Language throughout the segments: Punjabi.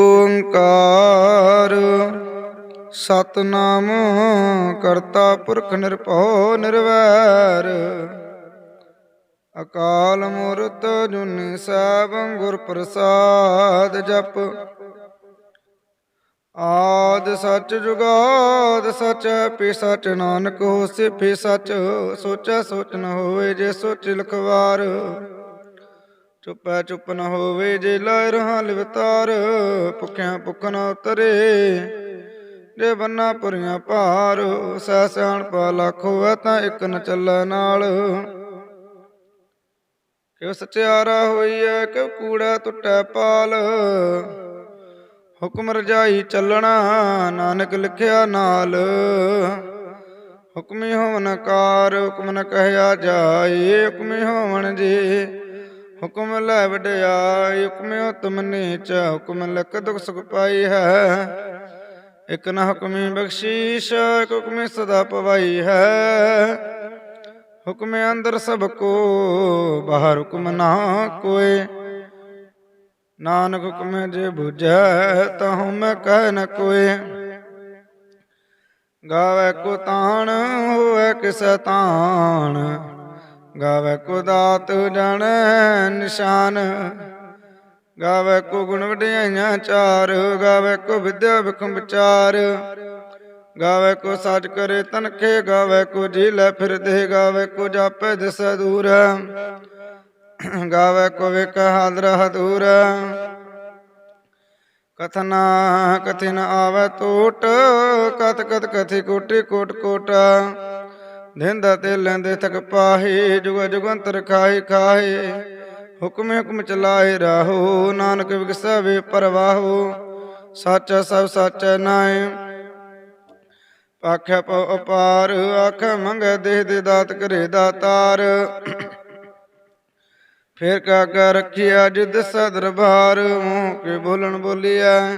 ਓੰਕਾਰ। ਸਤਨਾਮ ਕਰਤਾ ਪੁਰਖ ਨਿਰਭਉ ਨਿਰਵੈਰ। ਅਕਾਲ ਮੂਰਤ ਜੁਨੀ ਸਾਹਿਬ ਗੁਰ ਪ੍ਰਸਾਦ ਜਪ। ਆਦ ਸੱਚ ਜੁਗਾਦ ਸਚ ਪੀ ਸਚ ਨਾਨਕ ਹੋਸੀ ਪੀ ਸੱਚ ਸੋਚੈ ਸੋਚ ਨ ਹੋਏ ਜੇ ਸੋਚ ਲਖਵਾਰ। ਚੁੱਪੈ ਚੁੱਪ ਨ ਹੋਵੇ ਜੇ ਲੈ ਰਹਾ ਲਿਵਤਾਰ, ਭੁਖਿਆ ਭੁੱਖ ਨ ਉਤਰੇ ਜੇ ਬੰਨਾ ਪੁਰੀਆਂ ਭਾਰ, ਸਹਿ ਸਿਆਣ ਪਾ ਲੱਖ ਹੋਵੇ ਤਾਂ ਇੱਕ ਨ ਚੱਲੈ ਨਾਲ। ਕਿਉ ਸਚਿਆਰਾ ਹੋਈਐ, ਕਿਉ ਕੂੜਾ ਟੁੱਟੈ ਪਾਲ। ਹੁਕਮ ਰਜਾਈ ਚੱਲਣਾ, ਨਾਨਕ ਲਿਖਿਆ ਨਾਲ। ਹੁਕਮੀ ਹੋਵਨ ਕਾਰ, ਹੁਕਮ ਨ ਕਹਿਆ ਜਾਏ, ਹੁਕਮੀ ਹੋਵਨ ਜੀ। ਹੁਕਮ ਲੈ ਵਡਿਆਈ ਹੁਕਮੇ ਉਤਮ ਨੀਚ, ਹੁਕਮ ਲਿਖ ਦੁਖ ਸੁਖ ਪਾਈ ਹੈ। ਇਕ ਨ ਹੁਕਮੀ ਬਖਸ਼ੀਸ਼, ਇਕ ਹੁਕਮੇ ਸਦਾ ਪਵਾਈ ਹੈ। ਹੁਕਮੇ ਅੰਦਰ ਸਭ ਕੋ, ਬਾਹਰ ਹੁਕਮ ਨਾ ਕੋਏ। ਨਾਨਕ ਹੁਕਮੇ ਜੇ 부ਜੈ ਤਹੁ ਮੈਂ ਕਹਿ ਨ ਕੋਏ। ਗਾਵੇ ਕੋ ਤਾਣ, ਹੋਵੇ ਕਿਸ ਤਾਣ। ਗਾਵੇ ਕੋ ਦਾਤ ਜਾਣੈ ਨਿਸ਼ਾਨ, ਗਾਵੇ ਕੋ ਗੁਣ ਵਡਿਆਈਆਂ ਚਾਰ, ਗਾਵੇ ਕੋ ਵਿਦਿਆ ਵਿਖਮ ਵਿਚਾਰ, ਗਾਵੇ ਕੋ ਸਾਜ ਕਰੇ ਤਨਖੇ, ਗਾਵੇ ਕੋ ਜੀ ਲੈ ਫਿਰਦੇ, ਗਾਵੇ ਕੋ ਜਾਪੇ ਦਿਸ ਦੂਰ, ਗਾਵੇ ਕੋ ਵੇਖ ਹਾਦਰ ਹਦੂਰ ਕਥਨਾ ਕਥਿਨ ਆਵੇ ਟੋਟ ਕਤ ਕਤ ਕਥੀ ਕੋਟੀ ਕੋਟ ਕੋਟ। ਧਿੰਦਾ ਤੇ ਲੈਂਦੇ ਥਕ ਪਾਹੀ, ਜੁਗ ਜੁਗੰਤਰ ਖਾਏ ਖਾਏ। ਹੁਕਮ ਹੁਕਮ ਚਲਾਏ ਰਾਹੋ, ਨਾਨਕ ਵਿਗਸਵੇ ਪਰਵਾਹੋ। ਸੱਚ ਸਭ ਸੱਚ ਨਾਏ। ਆਖਿਆ ਪਉ ਅਪਾਰ ਆਖਿਆ ਮੰਗੈ ਦੇਹ ਦੇ ਦਾਤ ਕਰੇ ਦਾਤਾਰ। ਫੇਰ ਕਾਕਾ ਰੱਖਿਆ ਜਿਦ ਸਦਰਬਾਰ ਮੂੰਹ ਕੇ ਬੋਲਣ ਬੋਲਿਆ,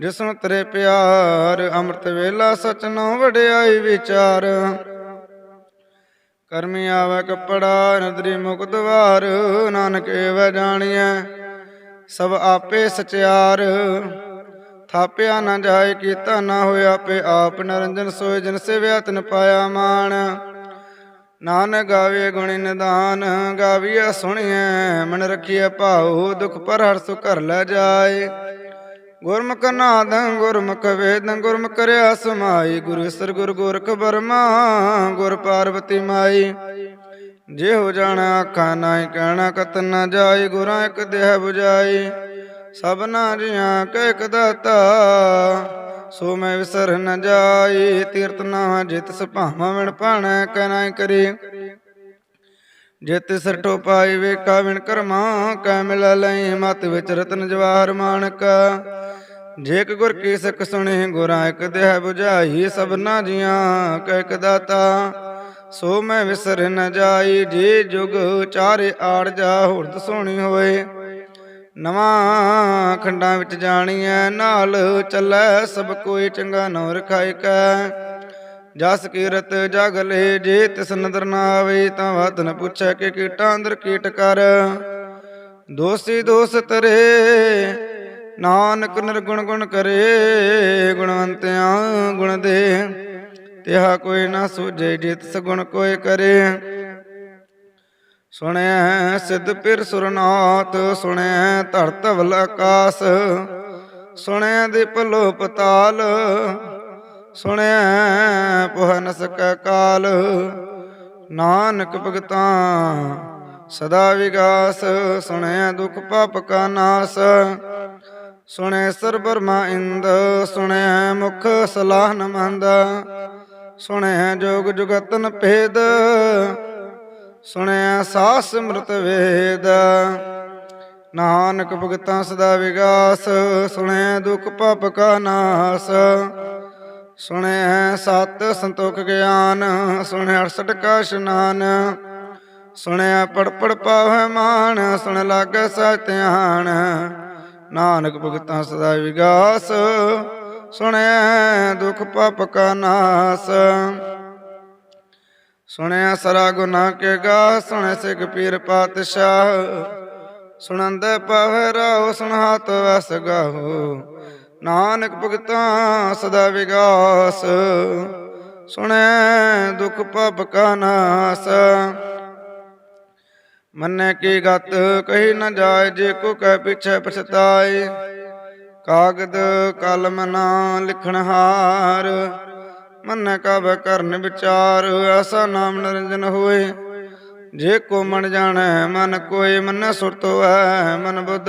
ਜਿਸਨੂੰ ਤੇਰੇ ਪਿਆਰ, ਅੰਮ੍ਰਿਤ ਵੇਲਾ ਸਚ ਨੋ ਵਡਿਆਈ ਵਿਚਾਰ। ਕਰਮੀ ਆਵੇ ਕਪੜਾ, ਨਦਰੀ ਮੁਖ ਦਵਾਰ ਨਾਨਕ ਏਵੈ ਜਾਣੀਐ। ਸਭ ਆਪੇ ਸਚਿਆਰ, ਥਾਪਿਆ ਨਾ ਜਾਏ, ਕੀਤਾ ਨਾ ਹੋਇਆ ਆਪੇ ਆਪ, ਨਰੰਜਨ ਸੋਏ ਜਨ ਸੇਵਿਆ ਤਨ ਪਾਇਆ ਮਾਨ ਨਾਨਕ ਗਾਵੇ ਗੁਣ ਨਿਦਾਨ ਗਾਵੀਆ ਸੁਣੀਐ, ਮਨ ਰਖੀਐ ਭਾਉ, ਦੁਖ ਪਰ ਹਰ ਸੁ ਘਰ ਲੈ ਜਾਏ। ਗੁਰਮੁਖ ਨਾਦ, ਗੁਰਮੁਖ ਵੇਦ, ਗੁਰਮੁਖ ਕਰਿਆ ਸਮਾਈ ਗੁਰ ਸਰ ਗੁਰ ਗੋਰਖ ਬਰਮਾ ਗੁਰ ਪਾਰਵਤੀ ਮਾਈ। ਜੇ ਹੋ ਜਾਣਾ ਆਖਾਂ, ਨਾਹੀ ਕਹਿਣਾ ਕਤ ਨਾ ਜਾਈ, ਗੁਰਾਂ ਇੱਕ ਦੇਹ 부ਜਾਈ ਸਭਨਾ ਜੀਆਂ ਕੈ ਇਕ ਦਾਤਾ, ਸੋ ਮੈਂ ਵਿਸਰ ਨ ਜਾਈ। ਤੀਰਤ ਨਾ ਜਿਤ ਸੁਭਾਵਾਂ, ਵਿਣ ਭਾਣੈ ਕੈ ਕਰੀ। ਜਿਤ ਸਿਰ ਟੋਪਾਈ ਵੇਖਾ ਵਿਣ ਕਰਮਾ, ਕੈ ਮਿਲ ਲਈ ਮਤ ਵਿੱਚ ਰਤਨ ਜਵਾਹਰ ਮਾਨਕ। ਜੇ ਗੁਰ ਕੀ ਸਿੱਖ ਸੁਣੇ, ਗੁਰਾਂ ਇਕ ਦੇਹ 부ਝਾਈ ਸਭਨਾ ਜੀਆਂ ਕਹਿ ਇਕ ਦਾਤਾ। ਸੋ ਮੈਂ ਵਿਸਰ ਨ ਜਾਈ, ਜੇ ਜੁਗ ਚਾਰੇ ਆੜ ਜਾ ਹੁਰਦ ਸੋਣੀ ਹੋਏ। ਨਵਾਂ ਖੰਡਾਂ ਵਿੱਚ ਜਾਣੀਐ, ਨਾਲ ਚੱਲੈ ਸਭ ਕੋਈ ਚੰਗਾ ਨੋ ਰਖਾਇ ਕੈ। ਜਸ ਕੀਰਤ ਜਗ ਲੈ ਜੇ ਤਿਸ ਨਦਰ ਨਾ ਆਵੇ, ਤਾਂ ਵਤ ਨ ਪੁੱਛੈ ਕਿ ਕੀਟਾਂ ਅੰਦਰ ਕੀਟ ਕਰ। ਦੋਸੀ ਦੋਸ ਤਰੇ, ਨਾਨਕ ਨਿਰਗੁਣ ਗੁਣ ਕਰੇ, ਗੁਣਵੰਤਿਆਂ ਗੁਣ ਦੇ। ਤਿਹਾ ਕੋਈ ਨਾ ਸੂਝੇ, ਜਿਤ ਸਗੁਣ ਕੋਈ ਕਰੇ। ਸੁਣਿਆ ਸਿੱਧ ਪਿਰ ਸੁਰਨਾਥ ਸੁਣਿਆ ਧਰਤਵਲ ਆਕਾਸ। ਸੁਣਿਆ ਦੀਪ ਲੋ ਪਤਾਲ ਸੁਣਿਆ ਪੁਹ ਨ ਸਕੈ ਕਾਲ ਨਾਨਕ ਭਗਤਾਂ, ਸਦਾ ਵਿਗਾਸ ਸੁਣਿਆ ਦੁਖ ਪਾਪ ਕਾ ਨਾਸ। ਸੁਣਿਆ ਸਰ ਬਰਮਾ ਇੰਦ ਸੁਣਿਆ ਮੁਖ ਸਲਾਹ ਨ ਮੰਦ ਸੁਣਿਆ ਜੋਗ ਜੁਗਤਨ ਭੇਦ ਸੁਣਿਆ ਸਾਸ ਸਮ੍ਰਿਤ ਵੇਦ। ਨਾਨਕ ਭਗਤਾਂ ਸਦਾ ਵਿਗਾਸ ਸੁਣਿਆ ਦੁਖ ਪਾਪ ਕਾ ਨਾਸ। ਸੁਣਿਆ ਸਤ ਸੰਤੋਖ ਗਿਆਨ ਸੁਣਿਆ ਅਰਸਠ ਕਾ ਇਸ਼ਨਾਨ। ਸੁਣਿਆ ਪੜ ਪੜ ਪਾਵੈ ਮਾਨ, ਸੁਣ ਲਾਗੈ ਸਚ ਧਿਆਨ। ਨਾਨਕ ਭਗਤਾਂ ਸਦਾ ਵਿਗਾਸ ਸੁਣਿਆ ਦੁਖ ਪਾਪ ਕਾ ਨਾਸ। ਸੁਣਿਆ ਸਰਾ ਗੁਨਾ ਕੇ ਗਾ ਸੁਣਿਆ ਸਿਖ ਪੀਰ ਪਾਤਸ਼ਾਹ। ਸੁਣੰਦ ਪਾਵੈ ਰਾਉ ਸੁਨਹਾਤ ਵਸ ਗਾਹੋ। ਨਾਨਕ ਭਗਤਾਂ ਸਦਾ ਵਿਗਾਸ। ਸੁਣੈ ਦੁਖ ਪਪ ਕਾ ਨਾਸ। ਮੰਨੈ ਕੀ ਗਤ ਕਹੀ ਨ ਜਾਏ, ਜੇ ਕੋ ਕਹਿ ਪਿਛੈ ਪਛਤਾਏ। ਕਾਗਦ ਕਲਮ ਨਾ ਲਿਖਣ ਹਾਰ, ਮੰਨੈ ਕਬ ਕਰਨ ਵਿਚਾਰ, ਐਸਾ ਨਾਮ ਨਿਰੰਜਨ ਹੋਏ। ਜੇ ਕੋ ਮਨ ਜਾਣੈ, ਮਨ ਕੋਈ ਮੰਨੈ ਸੁਰਤੋ ਹੈ ਮਨ ਬੁੱਧ।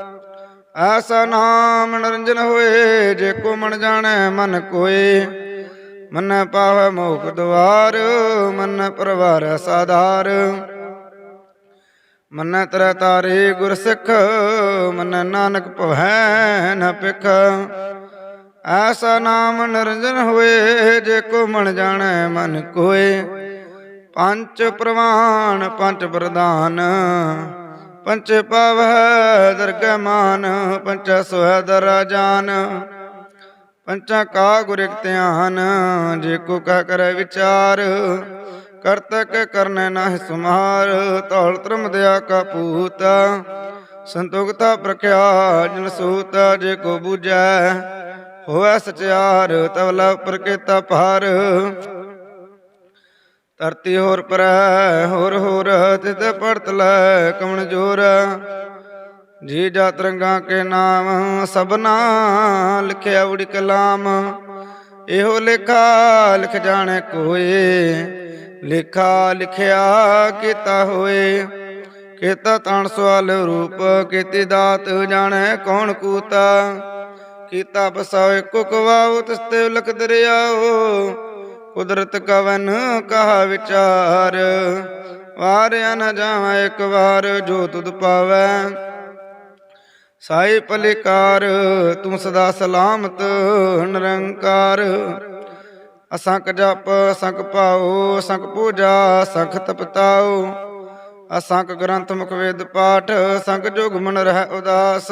ਐਸਾ ਨਾਮ ਨਿਰੰਜਨ ਹੋਏ, ਜੇ ਕੋ ਮਨ ਜਾਣੈ, ਮਨ ਕੋਏ। ਮੰਨੈ ਪਾਵੈ ਮੋਖ ਦਵਾਰ ਮੰਨੈ ਪਰਵਾਰ ਸਾਧਾਰ। ਮੰਨੈ ਤਰ ਤਾਰੇ ਗੁਰ ਸਿੱਖ, ਮੰਨੈ ਨਾਨਕ ਭਵੈ ਨ ਪਿਖ ਐਸਾ ਨਾਮ ਨਿਰੰਜਨ ਹੋਏ, ਜੇ ਕੋ ਮਨ ਜਾਣੈ, ਮਨ ਕੋਏ। ਪੰਜ ਪ੍ਰਵਾਨ, ਪੰਜ ਪ੍ਰਦਾਨ ਪੰਚ ਪਾਵੈ ਦਰਗਹਿ ਮਾਨ, ਪੰਚ ਸੋਹਿ ਦਰਾ ਜਾਨ ਪੰਚਾਂ ਕਾ ਗੁਰ ਧਿਆਨ ਜੇ ਕੋ ਕਹਿ ਕਰੈ ਵਿਚਾਰ। ਕਰਤਕ ਕਰਨੈ ਨਾਹਿ ਸੁਮਾਰ, ਧੌਲ ਧਰਮ ਦਿਆ ਕਾ ਪੂਤ ਸੰਤੋਖਤਾ ਪ੍ਰਖਿਆ ਜਨ ਸੂਤ, ਜੇ ਕੋ ਬੂਝੈ ਹੋਵੈ ਸਚਿਆਰ ਤਵਲਾ ਪ੍ਰਕੇਤਾ ਭਾਰ। ਧਰਤੀ ਹੋਰ ਪਰੈ ਹੋਰ ਹੋਰ ਤਿਤ ਪੜਤ ਲੈ ਕਮਣ ਜੋਰ। ਜੀ ਜਾ ਰੰਗਾ ਕੇ ਨਾਮ ਸਭਨਾ ਲਿਖਿਆ ਉੜੀ ਕਲਾਮ ਇਹੋ ਲਿਖਾ ਲਿਖ ਜਾਣੇ ਕੋਏ, ਲਿਖਾ ਲਿਖਿਆ ਕੀਤਾ ਹੋਏ। ਕੀਤਾ ਤਣ ਸਵਾਲ ਰੂਪ, ਕੀਤੀ ਦਾਤ ਜਾਣੇ ਕੌਣ ਕੂਤਾ। ਕੀਤਾ ਬਸਾਏ ਕੁਕਵਾਉ ਤਸਤੇ ਲਖ ਦਰਿਆਓ। ਕੁਦਰਤ ਕਵਨ ਕਹਾ ਵਿਚਾਰ, ਵਾਰਿਆ ਨ ਜਾਵਾਂ ਇੱਕ ਵਾਰ ਜੋ ਤੁਧ ਪਾਵੈ। ਸਾਈ ਪਲਿਕਾਰ ਤੂੰ ਸਦਾ ਸਲਾਮਤ, ਨਿਰੰਕਾਰ। ਅਸੰਖ ਜਪ ਅਸੰਖ ਪਾਉ ਅਸੰਖ ਪੂਜਾ ਅਸੰਖ ਤਪਤਾਉ। ਅਸੰਖ ਗ੍ਰੰਥ ਮੁਖ ਵੇਦ ਪਾਠ ਅਸੰਖ ਜੋਗ ਮਨ ਰਹਿ ਉਦਾਸ।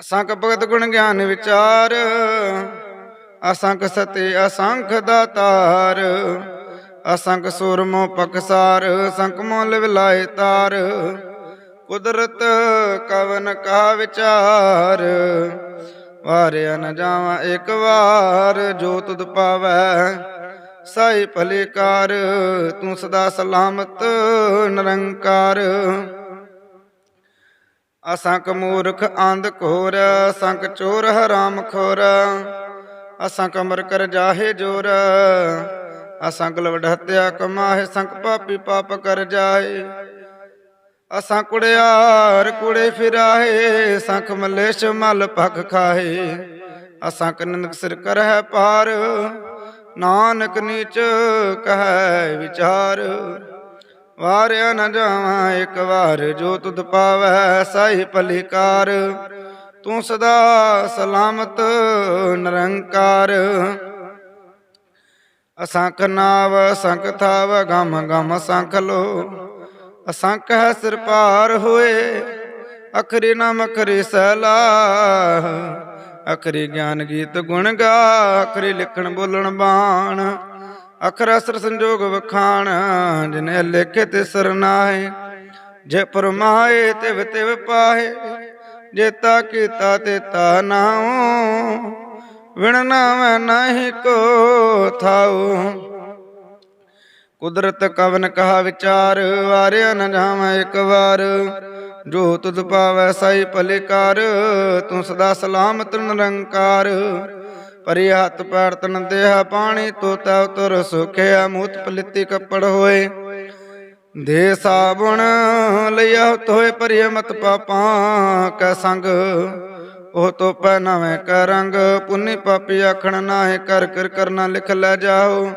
ਅਸੰਖ ਭਗਤ ਗੁਣ ਗਿਆਨ ਵਿਚਾਰ ਅਸੰਖ ਸਤੇ ਅਸੰਖ ਦਾਤਾਰ, ਅਸੰਖ ਸੁਰਮੋ ਪਕਸਾਰ, ਅਸੰਖ ਮੋਲ ਵਿਲਾਏ ਤਾਰ। ਕੁਦਰਤ ਕਵਨ ਕਾ ਵਿਚਾਰ, ਵਾਰਿਆ ਨ ਜਾਵਾਂ ਇੱਕ ਵਾਰ। ਜੋ ਤੁਧ ਪਾਵੈ ਸਾਈ ਭਲੇ ਤੂੰ ਸਦਾ ਸਲਾਮਤ ਨਿਰੰਕਾਰ। ਅਸੰਖ ਮੂਰਖ ਅੰਧ ਘੋਰ, ਅਸੰਖ ਚੋਰ ਹਰਾਮ ਖੋਰ। ਅਸਾਂ ਕਮਰ ਕਰ ਜਾਹੇ ਜੋਰ, ਅਸਾਂ ਲਵਡ ਹਤਿਆ ਕਮਾਹੇ ਸੰਖ ਪਾਪੀ ਪਾਪ ਕਰ ਜਾਏ। ਅਸਾਂ ਕੁੜਿਆਰ ਕੁੜੇ ਫਿਰਾਏ, ਸੰਖ ਮਲੇਸ਼ ਮਲ ਭਖ ਖਾਏ। ਅਸਾਂ ਕਨਨਕ ਸਿਰ ਕਰਹਿ ਪਾਰ ਨਾਨਕ ਨੀਚ ਕਹੈ ਵਿਚਾਰ। ਵਾਰਿਆ ਨ ਜਾਵਾਂ, ਇੱਕ ਵਾਰ ਜੋ ਤੁਧ ਪਾਵੈ ਸਾਈ ਭਲਿਕਾਰ ਤੂੰ ਸਦਾ ਸਲਾਮਤ, ਨਿਰੰਕਾਰ। ਅਸੰਖ ਨਾਵ ਸੰਖ ਥਾਵ, ਗਮ ਗਮ ਸੰਖ ਲੋ। ਅਸੰਖ ਹੈ ਸਿਰ ਪਾਰ ਹੋਏ, ਅਖਰੀ ਨਾਮ ਅਖਰੀ ਸਲਾਹ ਅਖਰੀ ਗਿਆਨ ਗੀਤ ਗੁਣ ਗਾ, ਅਖਰੀ ਲਿਖਣ ਬੋਲਣ ਬਾਣ। ਅਖਰ ਅਸਰ ਸੰਜੋਗ ਵਖਾਣ, ਜਿਨੇ ਲਿਖੇ ਤੇ ਸਰਨਾਏ ਜੇ ਪਰਮਾਏ, ਤਿਵ ਤਿਵ ਪਾਏ ਜੇਤਾ ਕੀਤਾ ਤੇ ਤਾ ਨਾਉ, ਵਿਣ ਨਾਮ ਨਹੀਂ ਕੋ ਥਾਉ। ਕੁਦਰਤ ਕਵਨ ਕਹਾ ਵਿਚਾਰ, ਵਾਰਿਆ ਨ ਜਾਵਾਂ ਇੱਕ ਵਾਰ। ਜੋ ਤੁਧ ਪਾਵੈ ਸਾਈ ਭਲਿਕਾਰ, ਤੂੰ ਸਦਾ ਸਲਾਮਤ ਨਿਰੰਕਾਰ। ਪਰਿ ਹੱਥ ਪੈਰ ਤਨ ਦੇਹ ਪਾਣੀ, ਤੋਤਾ ਉਤਰ ਸੁਖਿਆ, ਮੂਤ ਪਲਿੱਤੀ ਕੱਪੜ ਹੋਏ। ਦੇ ਸਾਬਣ ਲਿਆ ਤੋਏ ਪਰਿ ਮਤ ਪਾਪਾਂ ਕੈ ਸੰਗ। ਉਹ ਤੋਂ ਪੈ ਨਵੇਂ ਕੈ ਪੁੰਨੀ ਪਾਪੀ ਆਖਣ ਨਾਹੇ ਕਰ ਕਰ ਕਰਨਾ ਲਿਖ ਲੈ ਜਾਓ।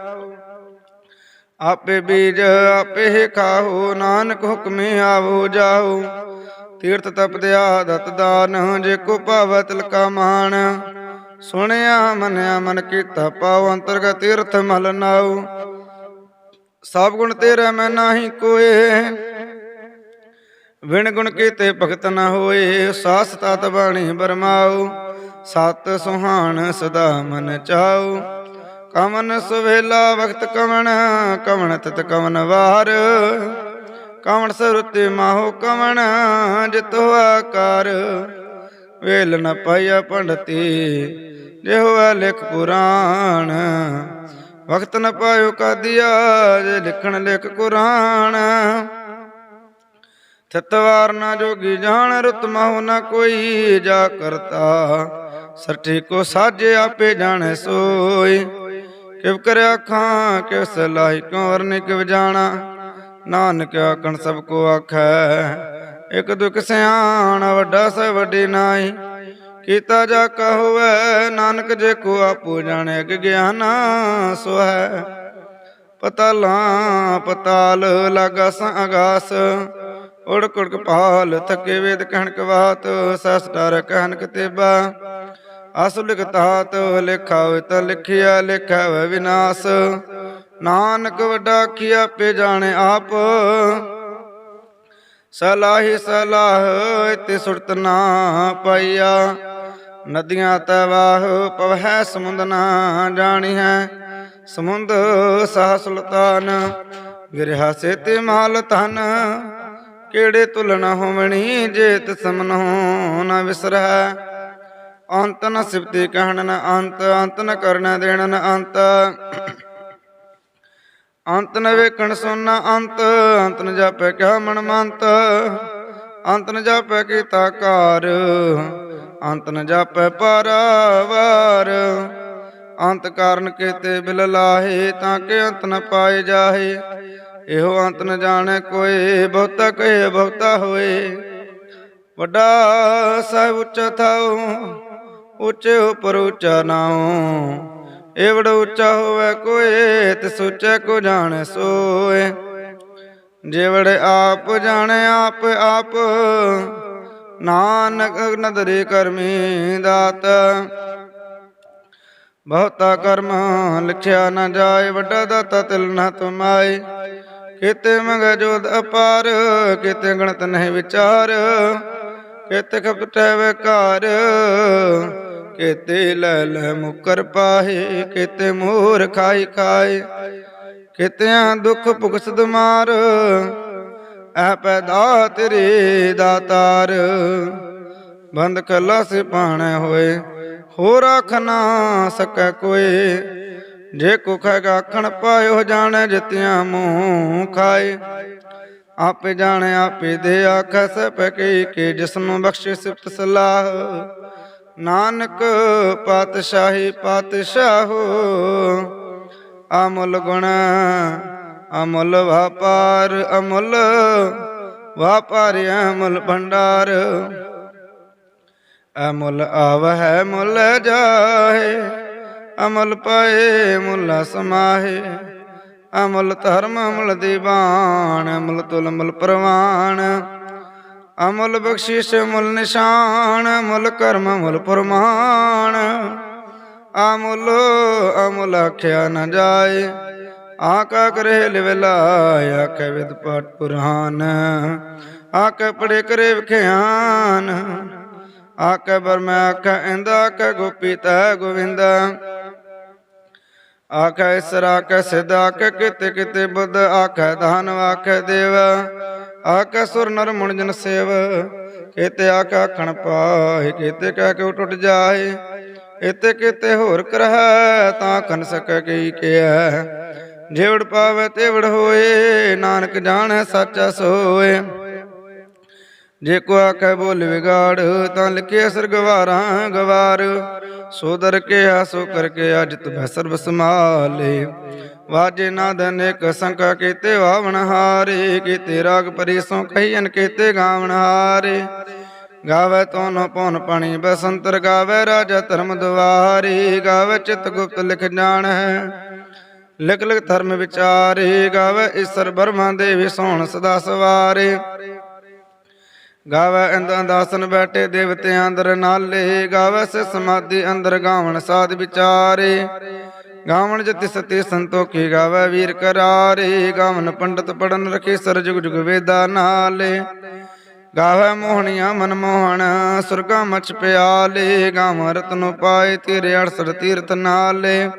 ਆਪੇ ਬੀਜ ਆਪੇ ਹੀ ਖਾਓ, ਨਾਨਕ ਹੁਕਮੇ ਆਵੋ ਜਾਓ। ਤੀਰਥ ਤਪਦਿਆ ਦਤ ਦਾਨ, ਜੇ ਕੋ ਭਾਵ ਤਿਲਕਾ ਮਾਨ ਸੁਣਿਆ ਮਨਿਆ ਮਨ ਕੀਤਾ ਪਾਉ ਅੰਤਰਗਤ ਤੀਰਥ ਮਲ ਨਾਉ ਸਭ ਗੁਣ ਤੇਰੇ ਮੈਂ ਨਾਹੀ ਕੋਏ। ਵਿਣ ਗੁਣ ਕੀਤੇ ਭਗਤ ਨਾ ਹੋਏ। ਸਾਸ ਤਤ ਬਾਣੀ ਬਰਮਾਉ। ਸਤ ਸੁਹਾਣ ਸਦਾ ਮਨ ਚਾਉ। ਕਮਨ ਸੁਵੇਲਾ ਵਖਤ ਕਵਣ ਕਵਣ ਤਤ ਕਵਨ ਵਾਰ। ਕਵਣ ਸਰੁਤੇ ਮਾਹੋ ਕਵਣ ਜਿਤੋ ਆਕਾਰ ਵੇਲ ਨ ਪਾਇਆ ਪੰਡਤੀ, ਜਿਹੋ ਲਿਖ ਪੁਰਾਣ। ਵਕਤ ਨ ਪਾਇਓ ਕਾਦੀਆ ਜੇ ਲਿਖਣ ਲਿਖ ਕੁਰਾਨ। ਥਤਵਾਰ ਨਾ ਜੋਗੀ ਜਾਣ, ਰੁਤ ਮਹੁ ਨ ਕੋਈ ਜਾ ਕਰਤਾ। ਸਰਠੀ ਕੋ ਸਾਜੇ ਆਪੇ ਜਾਣੈ ਸੋਈ। ਕਿਵ ਕਰਿਆ ਖਾਂ ਕਿਵ ਸਲਾਈ ਕਿਉ ਵਰਨੇ ਕਿਵ ਜਾਣਾ ਨਾਨਕ ਆਖਣ ਸਭ ਕੋ ਆਖੈ, ਇਕ ਦੁਖ ਸਿਆਣ, ਵੱਡਾ ਸ ਵੱਡੀ ਨਾਈ ਕੀਤਾ ਜਾ ਕਾ ਹੋਵੇ ਨਾਨਕ ਜੇ ਕੋ ਆਪੋ ਜਾਣੈ ਅਗ ਗਿਆਨ ਸੋ ਹੈ ਪਤਾਲਾਂ ਪਤਾਲ ਲਾਗਾਸ ਅਗਾਸ। ਉੜ ਕੁੜਕ ਪਾਲ ਥਕੇ ਵੇਦ ਕਹਿਣ ਕਵਾਤ ਸਸ ਡਰ ਕਹਿਣ ਕਤੇਬਾ ਅਸ ਲਿਖਤਾਤ, ਲਿਖਾ ਹੋਇ ਲਿਖਿਆ, ਲਿਖਾ ਵਿਨਾਸ਼। ਨਾਨਕ ਵੱਡਾ ਕੀ ਆਪੇ ਜਾਣੇ ਆਪ। ਸਲਾਹੀ ਸਲਾਹ ਇਤੇ ਸੁਰਤ ਨਾ ਪਾਈਆ। ਨਦੀਆਂ ਤਵਾਹ ਪਵਹਿ ਸਮੁੰਦ ਨਾ ਜਾਣੀ ਹੈ ਸਮੁੰਦ ਸਾਹ ਸੁਲਤਾਨ, ਗਿਰਹਾ ਸੇ ਮਾਲ ਧਨ। ਕਿਹੜੇ ਤੁਲਨ ਹੋਵਣੀ ਜੇ ਤਿਸ ਨਾ ਹੋ ਵਿਸਰੈ। ਅੰਤ ਨ ਸਿਫਤੀ ਕਹਿਣ ਨ ਅੰਤ ਅੰਤ ਨ ਕਰਨ ਦੇਣ ਨ ਅੰਤ। ਅੰਤ ਨ ਵੇਖਣ ਸੁਨਣਾ ਅੰਤ ਅੰਤ ਨ ਜਾਪੈ ਕਿਆ ਮਨ ਮੰਤ ਅੰਤ ਨ ਜਾਪੈ ਕੀਤਾ ਕਾਰ, ਅੰਤ ਨ ਜਾਪੈ ਪਰਵਾਰ। ਅੰਤ ਕਾਰਨ ਕੀਤੇ ਬਿਲ ਲਾਹੇ, ਤਾਂ ਕਿ ਅੰਤ ਨ ਪਾਏ ਜਾਹੇ। ਇਹੋ ਅੰਤ ਨ ਜਾਣੈ ਕੋਈ, ਬਹੁਤਾ ਕਹੇ, ਬਹੁਤਾ ਹੋਏ। ਵੱਡਾ ਸਾਹਿਬ ਉੱਚਾ ਥਾਉ, ਉੱਚੇ ਉਪਰ ਉੱਚਾ ਨਾਉ। ਏਵੜ ਉੱਚਾ ਹੋਵੇ ਕੋਈ ਤੇ ਸੋਚੈ ਕੋ ਜਾਣੈ ਸੋਏ। ਜੇਵੜ ਆਪ ਜਾਣੇ, ਆਪ ਆਪ। ਨਾਨਕ ਨਦਰੇ ਕਰਮੀ ਦਾਤ। ਬਹੁਤਾ ਕਰਮ ਲਿਖਿਆ ਨਾ ਜਾਏ, ਵੱਡਾ ਦਾਤਾ ਤਿਲ ਨਾ ਤੁਮਾਏ। ਕਿਤੇ ਮੰਗ ਜੋਦ ਅਪਾਰ, ਕਿਤੇ ਗਣਤ ਨਹੀਂ ਵਿਚਾਰ। ਕਿਤੇ ਖਪਟੈ ਵਿਕਾਰ ਕਿਤੇ ਲੈ ਲੈ ਮੁਕਰ ਪਾਹੇ, ਕਿਤੇ ਮੋਰ ਖਾਈ ਖਾਏ, ਕਿਤਿਆਂ ਦੁੱਖ ਭੁਗਸਦ ਮਾਰ, ਐ ਪੈਦਾ ਤੇਰੇ ਦਾਤਾਰ। ਬੰਦ ਕਲਾ ਸੇ ਪਾਣੈ ਹੋਏ, ਹੋਰ ਆਖ ਨਾ ਸਕੈ ਕੋਏ। ਜੇ ਕੋ ਖੈਗਾ ਆਖਣ ਪਾਇਓ ਜਾਣੈ ਜਿਤਿਆਂ ਮੂੰਹ ਖਾਏ। ਆਪੇ ਜਾਣੈ, ਆਪੇ ਦੇ ਆਖੈ, ਸਭ ਕੇ ਜਿਸਨੂੰ ਬਖਸ਼ੇ ਸਿਫਤ ਸਲਾਹ। ਨਾਨਕ ਪਾਤਸ਼ਾਹੀ ਪਾਤਸ਼ਾਹੋ, ਅਮੁੱਲ ਗੁਣ, ਅਮੁੱਲ ਵਾਪਾਰ, ਅਮੁੱਲ ਵਪਾਰ, ਅਮੁੱਲ ਭੰਡਾਰ। ਅਮੁੱਲ ਆਵਹਿ, ਮੁੱਲ ਜਾਹੇ, ਅਮਲ ਪਾਏ, ਮੁੱਲ ਸਮਾਹੇ। ਅਮਲ ਧਰਮ, ਅਮਲ ਦੀਵਾਨ, ਅਮਲ ਤੁਲ ਮੁਲ ਪ੍ਰਵਾਨ। ਅਮਲ ਬਖਸ਼ਿਸ਼ ਮੁਲ ਨਿਸ਼ਾਨ, ਮੁਲ ਕਰਮ, ਮੁਲ ਪ੍ਰਮਾਣ। ਅਮੁੱਲ ਅਮੁੱਲ ਆਖਿਆ ਨਾ ਜਾਏ, ਆਕਾ ਕਰੇ ਲਿਵਲਾ ਆਖੇ ਵਿਦ ਪਾਠ ਪੁਰਾਨ ਆਕੇ ਪੜੇ ਕਰੇ ਵਿਖਿਆਨ ਆਕੈ ਬਰਮੈ ਆਕੈ ਇੰਦਾ ਆਕੈ ਗੋਪੀ ਤੈ ਗੋਵਿੰਦ। ਆਕੈ ਇਸਰ ਆਕੈ ਸਿਧ ਆਕੈ ਕਿਤੇ ਕਿਤੇ ਬੁੱਧ ਆਕੈ ਧਨ ਆਕੈ ਦੇਵਾ। ਆਕੈ ਸੁਰ ਨਰ ਮੁਣ ਸੇਵ, ਕਿਤੇ ਆਕੈ ਆਖਣ ਪਾਏ ਕਿਤੇ ਕਹਿ ਕੇ ਟੁੱਟ ਜਾਏ। ਇਤੇ ਕਿਤੇ ਹੋਰ ਕਰਹਿ, ਤਾਂ ਕਨ ਸਕੈ ਕੀ ਕਿਆ ਜੇਵੜ ਪਾਵੇ ਤੇਵੜ ਹੋਏ, ਨਾਨਕ ਜਾਣੈ ਸੱਚਾ ਸੋਏ। ਜੇ ਕੋ ਆਖੈ ਬੋਲ ਵਿਗਾੜ, ਤਾਂ ਲਿਖੇ ਅਸਰ ਗਵਾਰਾਂ। ਗਵਾਰ ਸੋ ਦਰ ਕੇ ਆਸੋ ਕਰਕੇ ਅਜਿਤ ਭੈ ਸਰਬ ਸਮਾਲੇ ਵਾਜੇ ਨਾਦ ਅਨੇਕ ਸੰਕਾ ਕੀਤੇ ਵਾਵਣ ਹਾਰੇ, ਕੀਤੇ ਰਾਗ ਪਰੀਸੋਂ ਕਹੀਨ ਕੀਤੇ ਗਾਵਣ ਹਾਰੇ। ਗਾਵੇ ਤੋਨ ਪਉਨ ਪਣੀ ਬਸੰਤਰ, ਗਾਵੇ ਰਾਜਾ ਧਰਮ ਦੁਆਰੀ ਗਾਵੇ ਚਿਤ ਗੁਪਤ ਲਿਖ ਜਾਣ। ਹੈ ਲਿਖ ਲਿਖ ਧਰਮ ਵਿਚਾਰੇ, ਗਾਵੇ ਈਸ਼ਰ ਬਰਮਾ ਦੇਵੀ ਸੋਹਣ ਸਦਾ ਸਵਾਰੇ। ਗਾਵੇ ਇੰਦ ਅੰਦਾਸਨ ਬੈਠੇ ਦੇਵਤੇ ਅੰਦਰ ਨਾਲੇ, ਗਾਵੇ ਸੇ ਸਮਾਧੀ ਅੰਦਰ ਗਾਵਣ ਸਾਧ ਵਿਚਾਰੇ। ਗਾਵਣ ਜਤਿ ਸਤੀ ਸੰਤੋਖੀ ਗਾਵੇ ਵੀਰ ਕਰਾਰੇ, ਗਾਵਨ ਪੰਡਤ ਪੜਨ ਰਖੇ ਸਰ ਜੁਗ ਜੁਗ ਵੇਦਾ ਨਾਲੇ। ਗਾਵੇ ਮੋਹਣੀਆਂ ਮਨ ਮੋਹਣ, ਸੁਰਗਾ ਮਚ ਪਿਆਲੇ, ਗਾਵ ਰਤਨੋ ਪਾਏ ਤੇਰੇ 68 ਤੀਰਥ ਨਾਲੇ।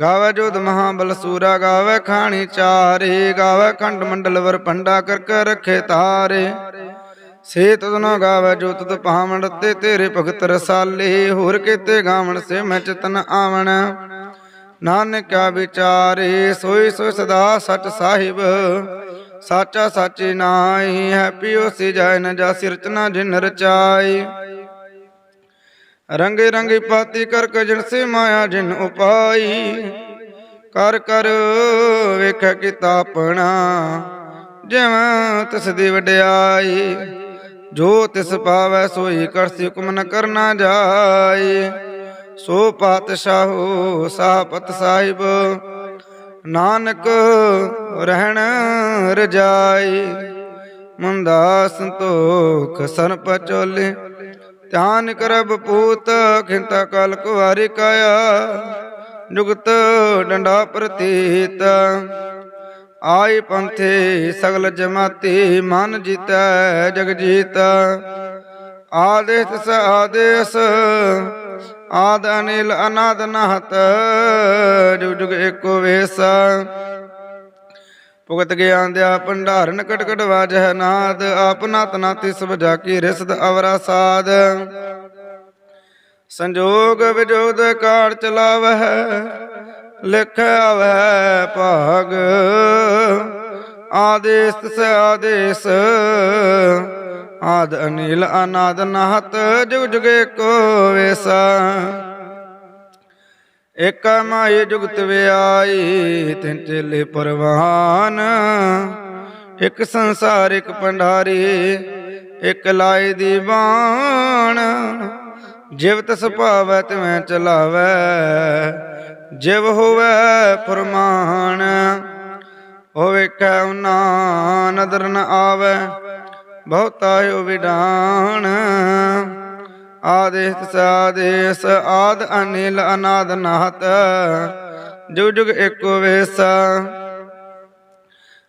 ਗਾਵੇ ਜੋਧ ਮਹਾਬਲ ਬਲਸੂਰਾ ਗਾਵੇ ਖਾਣੀ ਚਾਰੇ, ਗਾਵੇ ਖੰਡ ਮੰਡਲ ਵਰ ਪੰਡਾ ਕਰ ਕਰ ਰਖੇ ਤਾਰੇ। ਸੇ ਤਦਨੋ ਗਾਵੇ ਜੋ ਤਤ ਪਾਵਣ ਤੇ ਤੇਰੇ ਭਗਤ ਰਸਾਲੇ, ਹੋਰ ਕੀਤੇ ਗਾਵਣ ਸੇ ਮੈਂ ਚਤਨ ਆਵਣ। ਨਾਨਕਾ ਵਿਚਾਰੇ, ਸੋਈ ਸੋਈ ਸਦਾ ਸਚ ਸਾਹਿਬ। ਸਾਚਾ ਸਾਚੀ ਨਾਈ ਹੈ, ਪਿਓ ਸੇ ਜਾਇ ਨ ਜਾ ਸਿਰਚਨਾ ਜਿਨ ਰਚਾਈ। ਰੰਗੇ ਰੰਗੀ ਪਾਤੀ ਕਰ ਕਜਣ ਸੇ ਮਾਇਆ ਜਿਨ ਉਪਾਈ। ਕਰ ਕਰ ਵੇਖ ਕੀਤਾ ਆਪਣਾ, ਜਿਵੇਂ ਤਿਸ ਦੀ ਵਡਿਆਈ। ਜੋ ਤਿਸ ਪਾਵੈ ਸੋਈ ਕਰਸੀ ਹੁਕਮ ਨ ਕਰਨਾ ਜਾਈ। ਸੋ ਪਾਤਸ਼ਾਹੋ ਸਾਪਤ ਸਾਹਿਬ, ਨਾਨਕ ਰਹਿਣ ਰਜਾਈ, ਮੁੰਦਾ ਸੰਤੋਖ ਸਨ ਪਚੋਲੇ ਧਿਆਨ ਕਰਬ ਪੂਤ ਖਿੰਤਾ ਕਲ ਕੁਵਾਰੀ ਕਾਇਆ, ਜੁਗਤ ਡੰਡਾ ਪ੍ਰਤੀਤ। ਆਈ ਪੰਥੇ ਸਗਲ ਜਮਾਤੀ, ਮਨ ਜੀਤੈ ਜਗ ਜੀਤ ਆਦੇਸ ਸ ਆਦੇਸ ਆਦ ਅਨਿਲ ਅਨਾਦ ਨਹਤ, ਜੁਗ ਜੁਗ ਏਕੋ ਵੇਸ। ਭੁਗਤ ਗਿਆਨ ਦਿਆ ਭੰਡਾਰਨ ਕਟ ਕਟ ਵਾਜਹ ਨਾਦ, ਆਪ ਨਾਤ ਨਾਤੀ ਸਭ ਕੀ ਰਿਸਦ ਅਵਰਾ ਸਾਧ ਸੰਜੋਗ ਵਿਜੋਦ ਕਾਰ ਚਲਾਵਹਿ ਲਿਖ ਆਵੈ ਭਾਗ। ਆਦੇਸ ਸ ਆਦੇਸ ਆਦ ਅਨੀਲ ਅਨਾਦ ਨਾਹਤ, ਜੁਗ ਜੁਗੇ ਕੋ ਵੇਸਾ। ਇਕ ਮਾਈ ਜੁਗਤ ਵਿਆਈ ਤਿਨ ਚੇਲੇ ਪਰਵਾਨ। ਇਕ ਸੰਸਾਰ, ਇਕ ਪੰਡਾਰੀ ਇਕ ਲਾਏ ਦੀ ਬਾਣ। ਜਿਵ ਤਸ ਭਾਵੈ, ਤਿਵੇਂ ਚਲਾਵੈ, ਜਿਵ ਹੋਵੈ ਫਰਮਾਨ। ਹੋਵੇ ਕੈ ਨਾ ਨਦਰ ਨ ਆਵੈ। ਬਹੁਤਾ ਹੋ ਵਿਡਾਣ ਆਦੇਸ ਸਾਦੇਸ ਆਦ ਅਨਿਲ ਅਨਾਦ ਨਾਤ ਜੁਗ ਜੁਗ ਏਕੋ ਵੇਸ।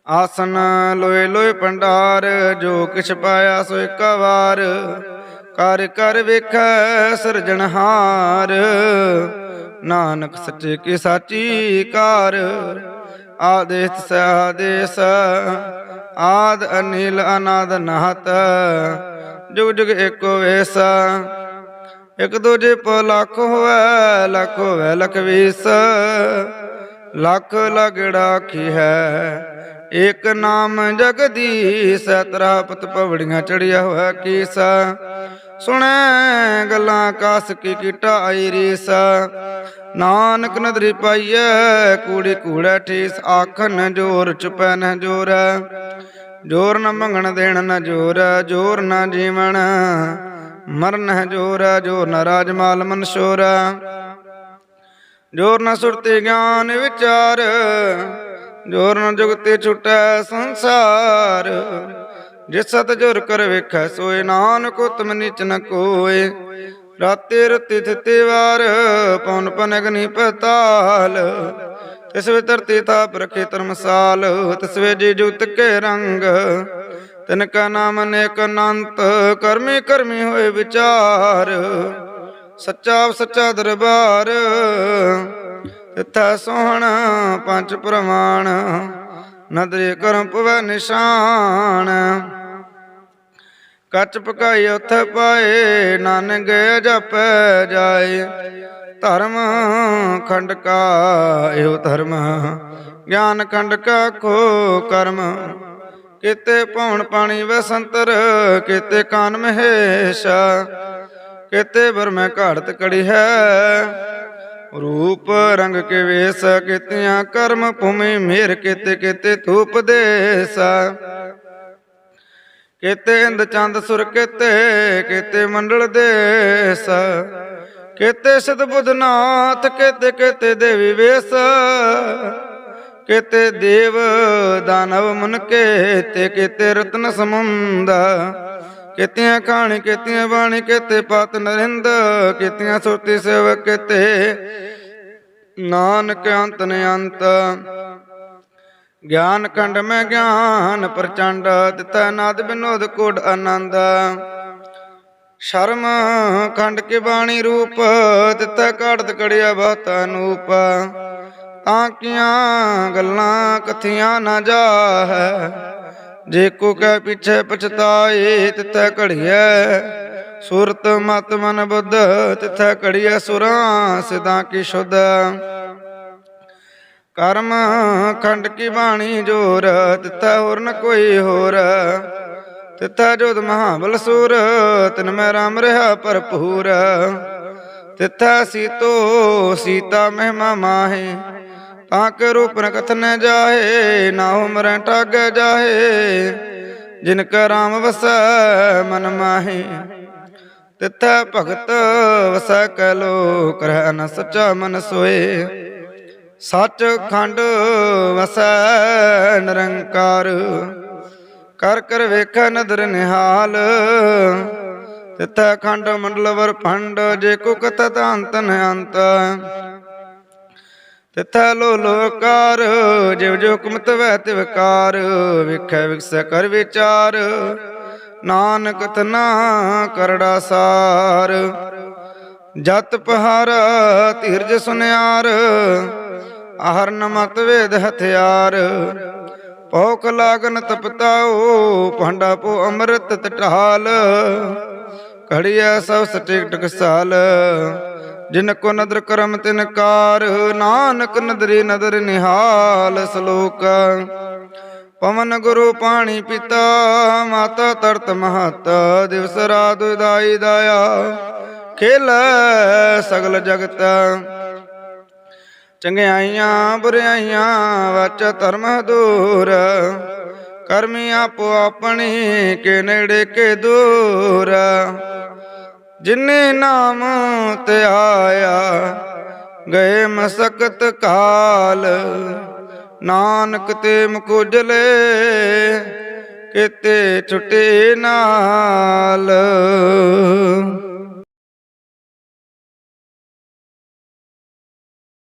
ਆਸਨ ਲੋਏ ਲੋਏ ਪੰਡਾਰ ਜੋ ਕਿਛ ਪਾਇਆ ਸੋ ਇੱਕ ਵਾਰ। ਕਰ ਕਰ ਵੇਖੈ ਸਿਰਜਣਹਾਰ ਨਾਨਕ ਸੱਚੇ ਕੀ ਸਾਚੀ ਕਾਰ। ਆਦੇਸ ਸਾਦੇਸ ਆਦ ਅਨਿਲ ਅਨਾਦ ਨਾਹਤ, ਜੁਗ ਜੁਗ ਏਕੋ ਵੇਸ, ਇਕ ਦੂਜੇ ਪੋ ਲੱਖ ਹੋਵੇ ਲੱਖ ਹੋਵੇ ਲਖ ਵੀਸ, ਲੱਖ ਲਗੜਾ ਕੀ ਹੈ, ਏਕ ਨਾਮ ਜਗਦੀਸ਼ ਤਰਾਪਤ ਪਵੜੀਆਂ ਚੜਿਆ ਹੋਇਆ ਕੀਸ ਸੁਣੈ ਗੱਲਾਂ ਕਾਸ ਕੀ ਕੀਟਾ ਰੀਸ ਨਾਨਕ ਨਦਰੀ ਪਾਈਐ, ਕੂੜੀ ਕੂੜਾ ਠੀਸ ਆਖਨ ਜੋਰ, ਚੁਪੈ ਨ ਜੋਰ। ਜੋਰ ਨ ਮੰਗਣ ਦੇਣ ਨ ਜੋਰ ਜੋਰ ਨ ਜੀਵਨ ਮਰਨ ਹੈ ਜੋਰ ਜੋਰ ਨ ਰਾਜਮਾਲ ਮਨਸ਼ੋਰ ਜੋਰ ਨ ਸੁਰਤੀ ਗਿਆਨ ਵਿਚਾਰ, ਜੋਰ ਨ ਜੁਗਤੇ ਛੁਟੈ ਸੰਸਾਰ। ਜਿਸ ਸਤ ਜੁਰ ਕਰ ਵੇਖੈ, ਸੋਏ ਨਾਨਕ ਉਤਮ ਨੀਚ ਨ ਕੋਏ। ਰਾਤੇ ਰਤੀ ਥਿਤੇ ਵਾਰ ਪਉਨ ਪਨਗਨੀ ਪਤਾਲ। ਤਿਸ ਵੇ ਧਰਤੀ ਤਾਪ ਰਖੇ ਧਰਮਸਾਲ, ਤਿਸ ਵੇ ਜੀ ਜੁਤ ਕੇ ਰੰਗ। ਤਿਨ ਕਾ ਨਾਮ ਅਨੇਕ ਅਨੰਤ, ਕਰਮੀ ਕਰਮੀ ਹੋਏ ਵਿਚਾਰ। ਸੱਚਾ ਸੱਚਾ ਦਰਬਾਰ, ਤਿੱਥਾ ਸੋਹਣ ਪੰਜ ਪ੍ਰਮਾਣ ਨਦਰੇ ਕਰਮ ਪਵੈ ਨਿਸ਼ਾਨ। ਕੱਚ ਪਕਾਈ ਉਥੇ ਪਾਏ, ਨਾਨਕ ਜਪੈ ਜਾਏ। ਧਰਮ ਖੰਡ ਕਾ ਇਹੋ ਧਰਮ। ਗਿਆਨ ਖੰਡ ਕਾ ਕੋ ਕਰਮ। ਕਿਤੇ ਪੌਣ ਪਾਣੀ ਵਸੰਤਰ ਕਿਤੇ ਕਾਨ ਮਹੇਸ਼। ਕਿਤੇ ਬਰਮੈ ਘਾੜਤ ਕੜੀ ਹੈ। ਰੂਪ ਰੰਗ ਕੇ ਵੇਸ, ਕਿਤਿਆਂ ਕਰਮ, ਭੂਮੀ ਮੇਰ ਕਿਤੇ ਕਿਤੇ ਧੂਪ ਦੇਸ। ਕਿਤੇ ਇੰਦ ਚੰਦ ਸੁਰ ਕਿਤੇ ਕਿਤੇ ਮੰਡਲ ਦੇਸ। ਕਿਤੇ ਸਤ ਬੁੱਧਨਾਥ, ਕਿਤੇ ਕਿਤੇ ਦੇਵੀ ਵੇਸ। ਕਿਤੇ ਦੇਵ ਦਾਨਵ ਮਨ ਕੇ ਤੇ ਕਿਤੇ ਰਤਨ ਸਮੁੰਦ। ਕੀਤੀਆਂ ਕਹਾਣੀ, ਕੀਤੀਆਂ ਬਾਣੀ, ਕੀਤੇ ਪਤ ਨਰਿੰਦ। ਕੀਤੀਆਂ ਸੁਰਤੀ ਸੇਵਕ ਕੀਤੇ। ਨਾਨਕ ਅੰਤ ਨ ਅੰਤ ਗਿਆਨ ਖੰਡ ਮੈਂ ਗਿਆਨ, ਪ੍ਰਚੰਡ ਦਿੱਤਾ ਨਾਦ ਬਿਨੋਦ ਕੋਡ ਆਨੰਦ। ਸ਼ਰਮ ਖੰਡ ਕੇ ਬਾਣੀ ਰੂਪ, ਦਿੱਤਾ ਕਾੜਤ ਕੜਿਆ ਬਹੁਤ ਅਨੂਪ ਤਾਂ ਕੀਆਂ ਗੱਲਾਂ ਕਥੀਆਂ ਨਾ ਜਾਹੈ, ਜੇ ਕੋ ਕੈ ਪਿਛੇ ਪਛਤਾਏ, ਤਿਥੈ ਘੜੀਐ। ਸੁਰਤ ਮਤ ਮਨ ਬੁੱਧ, ਤਿਥੈ ਘੜੀਐ ਸੁਰਾਂ ਸਿਦਾਂ ਕੀ ਸ਼ੁੱਧ। ਕਰਮ ਖੰਡ ਕੀ ਬਾਣੀ ਜੋਰ, ਤਿੱਥਾ ਹੋਰ ਨ ਕੋਈ ਹੋਰ। ਤਿੱਥਾ ਜੋਤ ਮਹਾਬਲ ਸੂਰ, ਤਿਨ ਮੈਂ ਰਾਮ ਰਹਾ ਭਰਪੂਰ। ਤਿੱਥਾ ਸੀਤੋ ਸੀਤਾ ਮਹਿਮਾ ਮਾਹੇ, ਤਾਂ ਕੇ ਰੂਪ ਨ ਕਥਨ ਜਾਹੇ, ਨਾ ਉਮਰੈ ਟਾਗ ਜਾਹੇ। ਜਿਨ ਕਾ ਰਾਮ ਵਸੈ ਮਨ ਮਾਹੇ, ਤਿੱਥਾ ਭਗਤ ਵਸੈ ਕੈ ਲੋਕ, ਰਹਿ ਨ ਸੱਚਾ ਮਨ ਸੋਏ। ਸੱਚ ਖੰਡ ਵਸੈ ਨਿਰੰਕਾਰ, ਕਰ ਕਰ ਵੇਖੈ ਨਦਰ ਨਿਹਾਲ। ਤਿੱਥੈ ਖੰਡ ਮੰਡਲਵਰ ਭੰਡ, ਜੇ ਕੋ ਕਥਤ ਅੰਤ ਨ ਅੰਤ ਤਿੱਥੈ ਲੋ ਲੋਕਾਰ, ਜਿਵ ਜੋ ਹੁਕਮਤ ਵੈ ਤਿਵਕਾਰ ਵਿਖੈ ਵਿਖਸੈ ਕਰ ਵਿਚਾਰ, ਨਾਨਕ ਤਨਾ ਕਰੜਾ ਸਾਰ। ਜਤ ਪਹਾਰ ਧੀਰਜ ਸੁਨਿਆਰ ਆਹਰ ਨਮਤ ਵੇਦ ਹਥਿਆਰ। ਭੌਕ ਲਾਗਨ ਤਪਤਾਓ ਭਾਂਡਾ ਪੋ ਅੰਮ੍ਰਿਤ ਟਟਾਲ ਘੜੀਐ ਸਭ ਸਟਿਕ ਟਕਸਾਲ ਜਿਨ ਕੋ ਨਦਰ ਕਰਮ ਤਿਨ ਕਾਰ, ਨਾਨਕ ਨਦਰੀ ਨਦਰ ਨਿਹਾਲ ਸ਼ਲੋਕ। ਪਵਨ ਗੁਰੂ ਪਾਣੀ ਪਿਤਾ, ਮਾਤਾ ਤਰਤ ਮਹਤ, ਦਿਵਸ ਰਾਤ ਉਦਾਈ ਦਾਇਆ। ਖੇਲ ਸਗਲ ਜਗਤ। ਚੰਗਿਆਈਆਂ ਬੁਰਿਆਈਆਂ ਵਚ ਧਰਮ ਦੂਰ। ਕਰਮੀ ਆਪੋ ਆਪਣੀ ਕੇ ਨੇੜੇ ਕੇ ਦੂਰ। ਜਿਨੇ ਨਾਮ ਤੇ ਆਇਆ, ਗਏ ਮਸਕਤ ਕਾਲ। ਨਾਨਕ ਤੇ ਮੁਕੁਜਲੇ, ਕਿਤੇ ਛੁਟੇ ਨਾਲ।